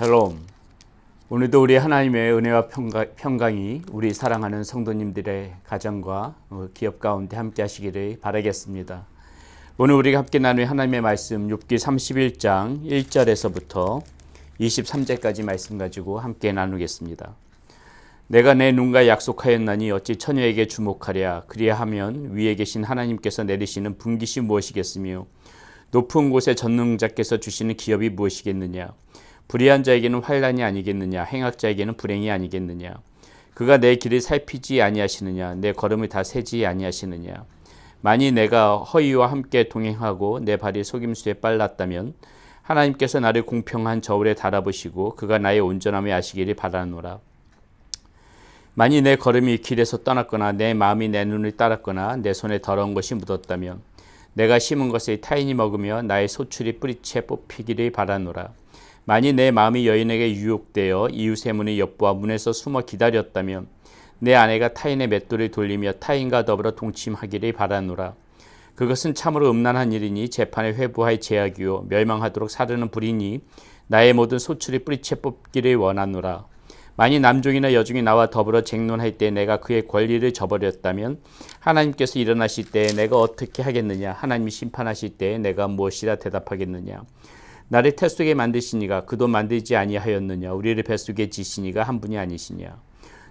샬롬. 오늘도 우리 하나님의 은혜와 평강, 이 우리 사랑하는 성도님들의 가정과 어, 기업 가운데 함께 하시기를 바라겠습니다. 오늘 우리가 함께 나눌 하나님의 말씀 6기 31장 1절에서부터 23절까지 말씀 가지고 함께 나누겠습니다. 내가 내 눈과 약속하였나니 어찌 처녀에게 주목하랴 그리하면 위에 계신 하나님께서 내리시는 분깃이 무엇이겠으며 높은 곳에 전능자께서 주시는 기업이 무엇이겠느냐 불의한 자에게는 환란이 아니겠느냐 행악자에게는 불행이 아니겠느냐 그가 내 길을 살피지 아니하시느냐 내 걸음을 다 세지 아니하시느냐. 만일 내가 허위와 함께 동행하고 내 발이 속임수에 빨랐다면 하나님께서 나를 공평한 저울에 달아보시고 그가 나의 온전함을 아시기를 바라노라. 만일 내 걸음이 길에서 떠났거나 내 마음이 내 눈을 따랐거나 내 손에 더러운 것이 묻었다면 내가 심은 것을 타인이 먹으며 나의 소출이 뿌리채 뽑히기를 바라노라 만일 내 마음이 여인에게 유혹되어 이웃의 문을 엿보아 문에서 숨어 기다렸다면 내 아내가 타인의 맷돌을 돌리며 타인과 더불어 동침하기를 바라노라. 그것은 참으로 음란한 일이니 재판에 회부하여 제약이요 멸망하도록 사르는 불이니 나의 모든 소출이 뿌리채 뽑기를 원하노라. 만일 남종이나 여종이 나와 더불어 쟁론할 때 내가 그의 권리를 저버렸다면 하나님께서 일어나실 때 내가 어떻게 하겠느냐 하나님이 심판하실 때 내가 무엇이라 대답하겠느냐 나를 태 속에 만드시니가 그도 만들지 아니하였느냐? 우리를 뱃속에 지시니가 한 분이 아니시냐?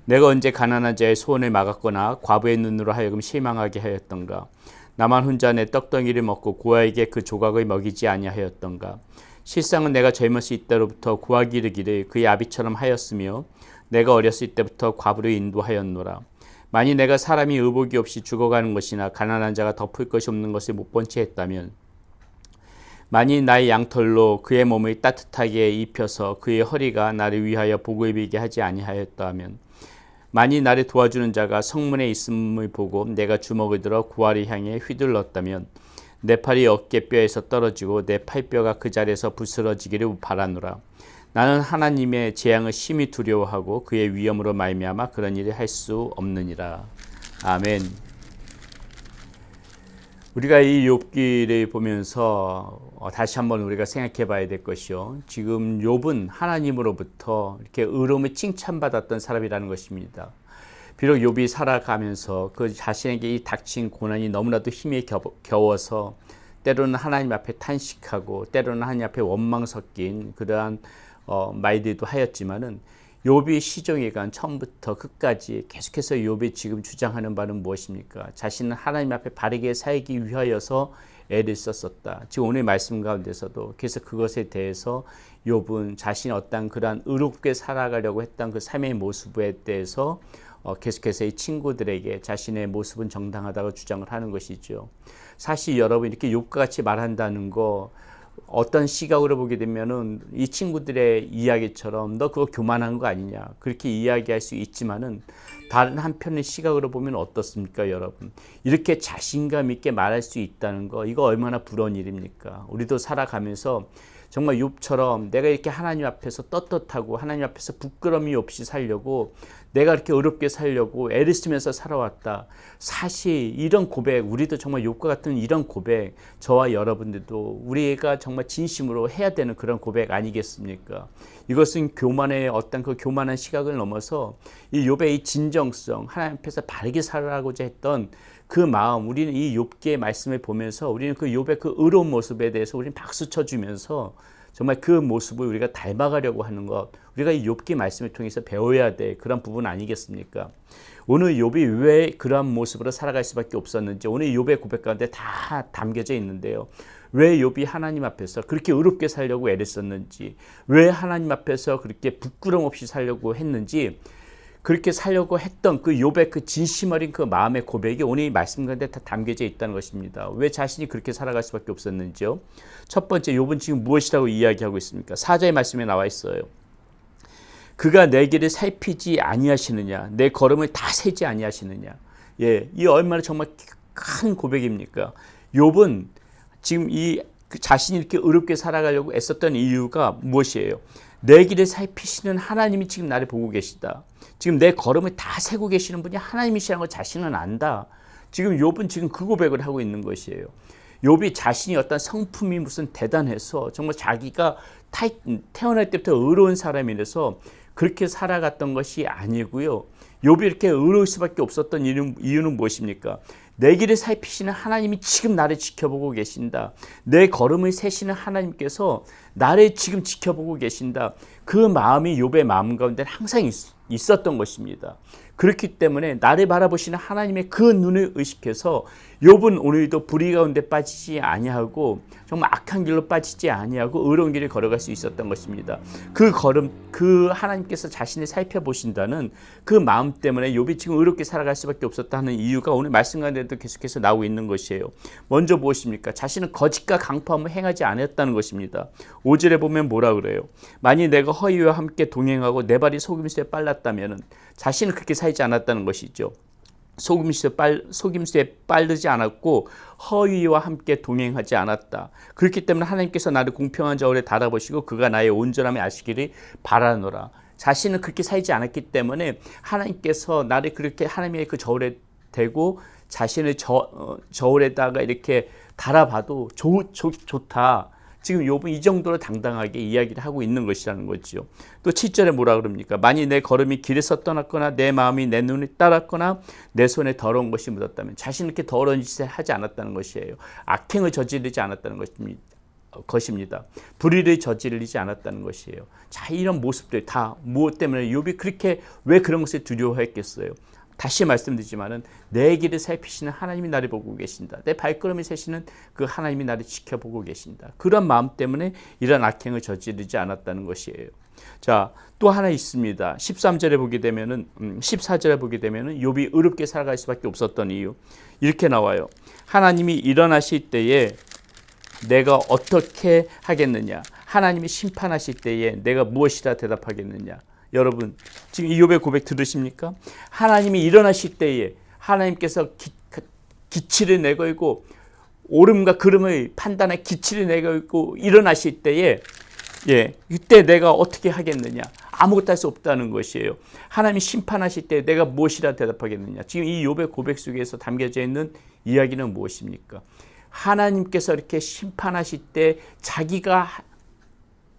내가 언제 가난한 자의 소원을 막았거나 과부의 눈으로 하여금 실망하게 하였던가? 나만 혼자 내 떡덩이를 먹고 고아에게 그 조각을 먹이지 아니하였던가? 실상은 내가 젊었을 때로부터 고아기 이르기를 그의 아비처럼 하였으며 내가 어렸을 때부터 과부를 인도하였노라. 만일 내가 사람이 의복이 없이 죽어가는 것이나 가난한 자가 덮을 것이 없는 것을 못 본 채 했다면 만일 나의 양털로 그의 몸을 따뜻하게 입혀서 그의 허리가 나를 위하여 보고 입게 하지 아니하였다면 만일 나를 도와주는 자가 성문에 있음을 보고 내가 주먹을 들어 구아를 향해 휘둘렀다면 내 팔이 어깨뼈에서 떨어지고 내 팔뼈가 그 자리에서 부스러지기를 바라노라. 나는 하나님의 재앙을 심히 두려워하고 그의 위험으로 말미암아 그런 일을 할 수 없느니라. 아멘. 우리가 이 욥기를 보면서 어, 다시 한번 우리가 생각해 봐야 될 것이요. 지금 욥은 하나님으로부터 이렇게 의로움을 칭찬받았던 사람이라는 것입니다. 비록 욥이 살아가면서 그 자신에게 이 닥친 고난이 너무나도 힘에 겨워서 때로는 하나님 앞에 탄식하고 때로는 하나님 앞에 원망 섞인 그러한 어, 말들도 하였지만은 욥이 시종일관 처음부터 끝까지 계속해서 욥이 지금 주장하는 바는 무엇입니까? 자신은 하나님 앞에 바르게 살기 위하여서 애를 썼었다. 지금 오늘 말씀 가운데서도 그래서 그것에 대해서 욥은 자신이 어떤 그러한 의롭게 살아가려고 했던 그 삶의 모습에 대해서 어, 계속해서 이 친구들에게 자신의 모습은 정당하다고 주장을 하는 것이죠. 사실 여러분 이렇게 욥과 같이 말한다는 거 어떤 시각으로 보게 되면은 이 친구들의 이야기처럼 너 그거 교만한 거 아니냐. 그렇게 이야기할 수 있지만은 다른 한편의 시각으로 보면 어떻습니까 여러분? 이렇게 자신감 있게 말할 수 있다는 거 이거 얼마나 부러운 일입니까? 우리도 살아가면서 정말 욥처럼 내가 이렇게 하나님 앞에서 떳떳하고 하나님 앞에서 부끄러움이 없이 살려고 내가 이렇게 어렵게 살려고 애를 쓰면서 살아왔다. 사실 이런 고백, 우리도 정말 욕과 같은 이런 고백, 저와 여러분들도 우리가 정말 진심으로 해야 되는 그런 고백 아니겠습니까? 이것은 교만의 어떤 그 교만한 시각을 넘어서 이 욥의 이 진정성, 하나님 앞에서 바르게 살아가고자 했던 그 마음, 우리는 이 욥기의 말씀을 보면서 우리는 그 욥의 그 의로운 모습에 대해서 우리는 박수 쳐 주면서 정말 그 모습을 우리가 닮아가려고 하는 것, 우리가 이 욥기 말씀을 통해서 배워야 돼 그런 부분 아니겠습니까? 오늘 욥이 왜 그러한 모습으로 살아갈 수밖에 없었는지 오늘 욥의 고백 가운데 다 담겨져 있는데요. 왜 욥이 하나님 앞에서 그렇게 의롭게 살려고 애를 썼는지, 왜 하나님 앞에서 그렇게 부끄럼 없이 살려고 했는지, 그렇게 살려고 했던 그 욥의 그 진심 어린 그 마음의 고백이 오늘 이 말씀 가운데 다 담겨져 있다는 것입니다. 왜 자신이 그렇게 살아갈 수밖에 없었는지요? 첫 번째 욥은 지금 무엇이라고 이야기하고 있습니까? 사자의 말씀에 나와 있어요. 그가 내 길을 살피지 아니하시느냐, 내 걸음을 다 세지 아니하시느냐. 예, 이 얼마나 정말 큰 고백입니까? 욥은 지금 이 그 자신이 이렇게 어렵게 살아가려고 애썼던 이유가 무엇이에요? 내 길을 살피시는 하나님이 지금 나를 보고 계시다. 지금 내 걸음을 다 세고 계시는 분이 하나님이시라는 걸 자신은 안다. 지금 욥은 지금 그 고백을 하고 있는 것이에요. 욥이 자신이 어떤 성품이 무슨 대단해서 정말 자기가 타, 태어날 때부터 의로운 사람이라서 그렇게 살아갔던 것이 아니고요. 욥이 이렇게 의로울 수밖에 없었던 이유는, 이유는 무엇입니까? 내 길을 살피시는 하나님이 지금 나를 지켜보고 계신다. 내 걸음을 세시는 하나님께서 나를 지금 지켜보고 계신다. 그 마음이 욥의 마음 가운데 항상 있, 있었던 것입니다. 그렇기 때문에 나를 바라보시는 하나님의 그 눈을 의식해서 욥은 오늘도 불의 가운데 빠지지 아니하고 정말 악한 길로 빠지지 아니하고 의로운 길을 걸어갈 수 있었던 것입니다. 그 걸음 그 하나님께서 자신을 살펴보신다는 그 마음 때문에 욥이 지금 의롭게 살아갈 수밖에 없었다는 이유가 오늘 말씀 가운데도 계속해서 나오고 있는 것이에요. 먼저 무엇입니까? 자신은 거짓과 강포함을 행하지 않았다는 것입니다. 5절에 보면 뭐라 그래요? 만일 내가 허위와 함께 동행하고 내 발이 속임수에 빨랐다면은 자신은 그렇게 살지 않았다는 것이죠. 속임수에 빨 속임수에 빨르지 않았고 허위와 함께 동행하지 않았다. 그렇기 때문에 하나님께서 나를 공평한 저울에 달아보시고 그가 나의 온전함을 아시기를 바라노라. 자신은 그렇게 살지 않았기 때문에 하나님께서 나를 그렇게 하나님의 그 저울에 대고 자신을 저, 어, 저울에다가 이렇게 달아봐도 좋, 좋, 좋다. 지금 욥은 이 정도로 당당하게 이야기를 하고 있는 것이라는 거죠. 또 7절에 뭐라 그럽니까? 만일 내 걸음이 길에서 떠났거나 내 마음이 내 눈에 따랐거나 내 손에 더러운 것이 묻었다면 자신 이렇게 더러운 짓을 하지 않았다는 것이에요. 악행을 저지르지 않았다는 것입니다. 것입니다. 불의를 저지르지 않았다는 것이에요. 자, 이런 모습들 다 무엇 때문에 욥이 그렇게 왜 그런 것을 두려워했겠어요? 다시 말씀드리지만은 내 길을 살피시는 하나님이 나를 보고 계신다. 내 발걸음을 세시는 그 하나님이 나를 지켜보고 계신다. 그런 마음 때문에 이런 악행을 저지르지 않았다는 것이에요. 자, 또 하나 있습니다. 13절에 보게 되면은 음, 14절에 보게 되면은 욥이 의롭게 살아갈 수밖에 없었던 이유. 이렇게 나와요. 하나님이 일어나실 때에 내가 어떻게 하겠느냐? 하나님이 심판하실 때에 내가 무엇이라 대답하겠느냐? 여러분 지금 이욥의 고백 들으십니까? 하나님이 일어나실 때에 하나님께서 기, 기치를 내걸고 옳음과 그름을 판단할 기치를 내걸고 일어나실 때에 예, 이때 내가 어떻게 하겠느냐? 아무것도 할 수 없다는 것이에요. 하나님이 심판하실 때 내가 무엇이라 대답하겠느냐? 지금 이 욥의 고백 속에서 담겨져 있는 이야기는 무엇입니까? 하나님께서 이렇게 심판하실 때 자기가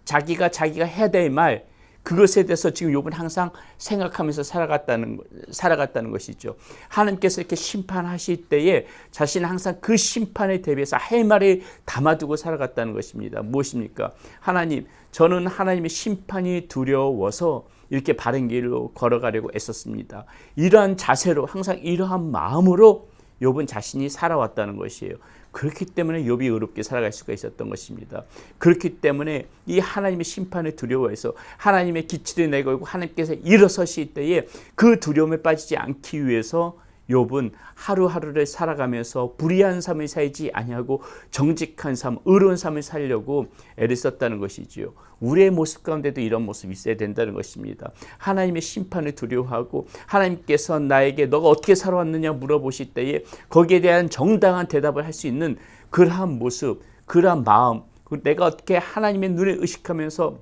자기가 자기가 해야 될 말, 그것에 대해서 지금 욥은 항상 생각하면서 살아갔다는 살아갔다는 것이죠. 하나님께서 이렇게 심판하실 때에 자신은 항상 그 심판에 대비해서 할 말을 담아두고 살아갔다는 것입니다. 무엇입니까? 하나님, 저는 하나님의 심판이 두려워서 이렇게 바른 길로 걸어가려고 애썼습니다. 이러한 자세로 항상 이러한 마음으로 욥은 자신이 살아왔다는 것이에요. 그렇기 때문에 욥이 의롭게 살아갈 수가 있었던 것입니다. 그렇기 때문에 이 하나님의 심판을 두려워해서 하나님의 기치를 내걸고 하나님께서 일어서실 때에 그 두려움에 빠지지 않기 위해서 욥은 하루하루를 살아가면서 불의한 삶을 살지 아니하고 정직한 삶, 의로운 삶을 살려고 애를 썼다는 것이지요. 우리의 모습 가운데도 이런 모습이 있어야 된다는 것입니다. 하나님의 심판을 두려워하고 하나님께서 나에게 너가 어떻게 살아왔느냐 물어보실 때에 거기에 대한 정당한 대답을 할 수 있는 그러한 모습, 그러한 마음, 내가 어떻게 하나님의 눈을 의식하면서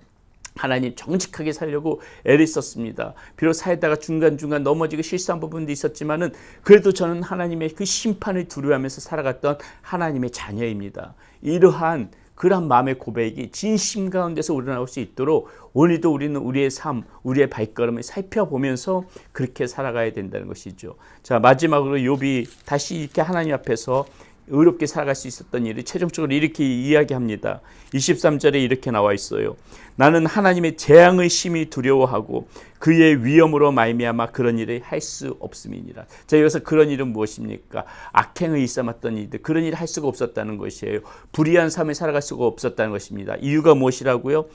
하나님 정직하게 살려고 애를 썼습니다. 비록 살다가 중간중간 넘어지고 실수한 부분도 있었지만은 그래도 저는 하나님의 그 심판을 두려워하면서 살아갔던 하나님의 자녀입니다. 이러한 그러한 마음의 고백이 진심 가운데서 우러나올 수 있도록 오늘도 우리는 우리의 삶, 우리의 발걸음을 살펴보면서 그렇게 살아가야 된다는 것이죠. 자, 마지막으로 욥이 다시 이렇게 하나님 앞에서 의롭게 살아갈 수 있었던 일을 최종적으로 이렇게 이야기합니다. 23절에 이렇게 나와 있어요. 나는 하나님의 재앙을 심히 두려워하고 그의 위험으로 말미암아 그런 일을 할 수 없음이니라. 자 여기서 그런 일은 무엇입니까? 악행을 일삼았던 일들 그런 일을 할 수가 없었다는 것이에요. 불의한 삶을 살아갈 수가 없었다는 것입니다. 이유가 무엇이라고요?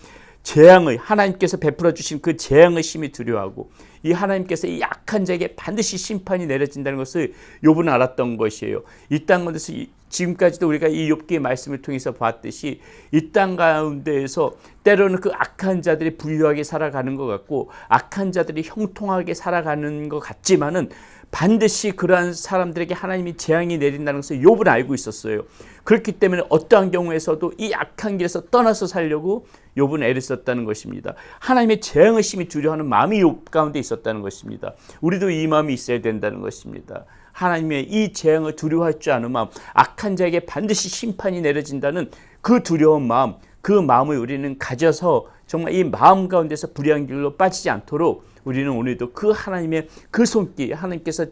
재앙을 하나님께서 베풀어 주신 그 재앙을 심히 두려워하고 이 하나님께서 이 약한 자에게 반드시 심판이 내려진다는 것을 욥은 알았던 것이에요. 이 땅 가운데서 지금까지도 우리가 이 욥기의 말씀을 통해서 봤듯이 이 땅 가운데에서 때로는 그 악한 자들이 부유하게 살아가는 것 같고 악한 자들이 형통하게 살아가는 것 같지만은 반드시 그러한 사람들에게 하나님이 재앙이 내린다는 것을 욥은 알고 있었어요. 그렇기 때문에 어떠한 경우에서도 이 악한 길에서 떠나서 살려고 욥은 애를 썼다는 것입니다. 하나님의 재앙을 심히 두려워하는 마음이 욥 가운데 있었다는 것입니다. 우리도 이 마음이 있어야 된다는 것입니다. 하나님의 이 재앙을 두려워할 줄 아는 마음, 악한 자에게 반드시 심판이 내려진다는 그 두려운 마음, 그 마음을 우리는 가져서 정말 이 마음 가운데서 불의한 길로 빠지지 않도록 우리는 오늘도 그 하나님의 그 손길, 하나님께서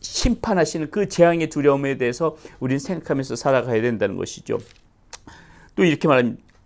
심판하시는 그 재앙의 두려움에 대해서 우리는 생각하면서 살아가야 된다는 것이죠. 또 이렇게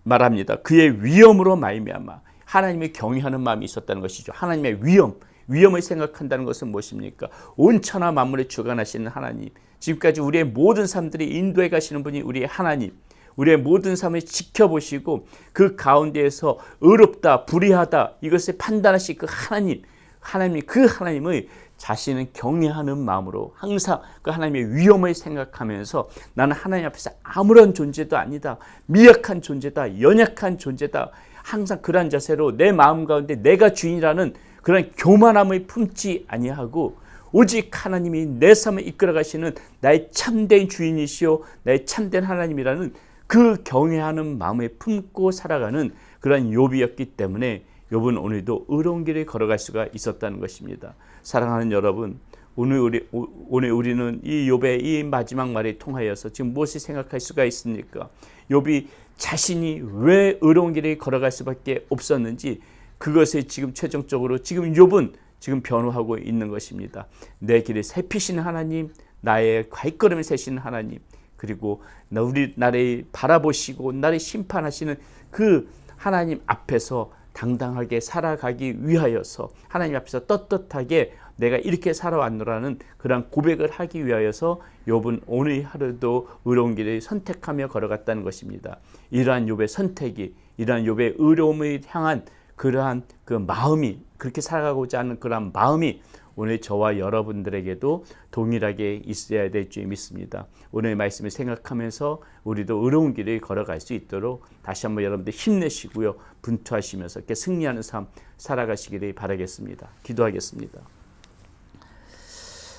말합니다. 그의 위험으로 말미암아 하나님의 경외하는 마음이 있었다는 것이죠. 하나님의 위험, 위험을 생각한다는 것은 무엇입니까? 온 천하 만물에 주관하시는 하나님. 지금까지 우리의 모든 삶들이 인도해 가시는 분이 우리의 하나님. 우리의 모든 삶을 지켜보시고 그 가운데에서 의롭다, 불의하다 이것을 판단하실 그 하나님, 하나님 그 하나님을 자신은 경외하는 마음으로 항상 그 하나님의 위험을 생각하면서 나는 하나님 앞에서 아무런 존재도 아니다. 미약한 존재다. 연약한 존재다. 항상 그러한 자세로 내 마음 가운데 내가 주인이라는 그런 교만함을 품지 아니하고 오직 하나님이 내 삶을 이끌어 가시는 나의 참된 주인이시요 나의 참된 하나님이라는 그 경외하는 마음을 품고 살아가는 그러한 욥이었기 때문에 욥은 오늘도 의로운 길을 걸어갈 수가 있었다는 것입니다. 사랑하는 여러분, 오늘 우리 오늘 우리는 이 욥의 이 마지막 말에 통하여서 지금 무엇을 생각할 수가 있습니까? 욥이 자신이 왜 의로운 길을 걸어갈 수밖에 없었는지 그것을 지금 최종적으로 지금 욥은 지금 변호하고 있는 것입니다. 내 길을 살피시는 하나님, 나의 발걸음을 세시는 하나님, 그리고 우리 나를 바라보시고 나를 심판하시는 그 하나님 앞에서 당당하게 살아가기 위하여서 하나님 앞에서 떳떳하게 내가 이렇게 살아왔노라는 그런 고백을 하기 위하여서 욥은 오늘 하루도 의로운 길을 선택하며 걸어갔다는 것입니다. 이러한 욥의 선택이 이러한 욥의 의로움을 향한 그러한 그 마음이 그렇게 살아가고자 하는 그러한 마음이 오늘 저와 여러분들에게도 동일하게 있어야 될 줄 믿습니다. 오늘 말씀을 생각하면서 우리도 의로운 길을 걸어갈 수 있도록 다시 한번 여러분들 힘내시고요. 분투하시면서 이렇게 승리하는 삶 살아가시기를 바라겠습니다. 기도하겠습니다.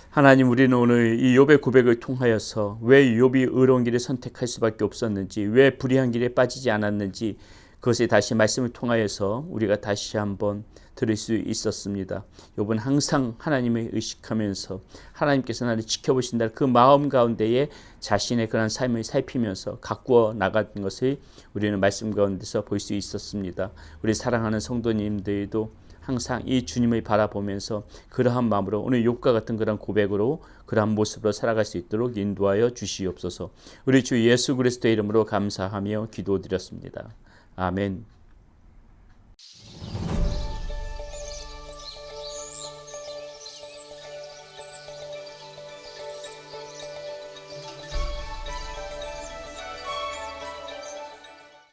하나님 우리는 오늘 이 욥의 고백을 통하여서 왜 욥이 의로운 길을 선택할 수밖에 없었는지 왜 불의한 길에 빠지지 않았는지 그것에 다시 말씀을 통하여서 우리가 다시 한번 들을 수 있었습니다. 욥은 항상 하나님을 의식하면서 하나님께서 나를 지켜보신다 그 마음 가운데에 자신의 그런 삶을 살피면서 가꾸어 나간 것을 우리는 말씀 가운데서 볼 수 있었습니다. 우리 사랑하는 성도님들도 항상 이 주님을 바라보면서 그러한 마음으로 오늘 욕과 같은 그런 고백으로 그러한 모습으로 살아갈 수 있도록 인도하여 주시옵소서. 우리 주 예수 그리스도의 이름으로 감사하며 기도드렸습니다. 아멘.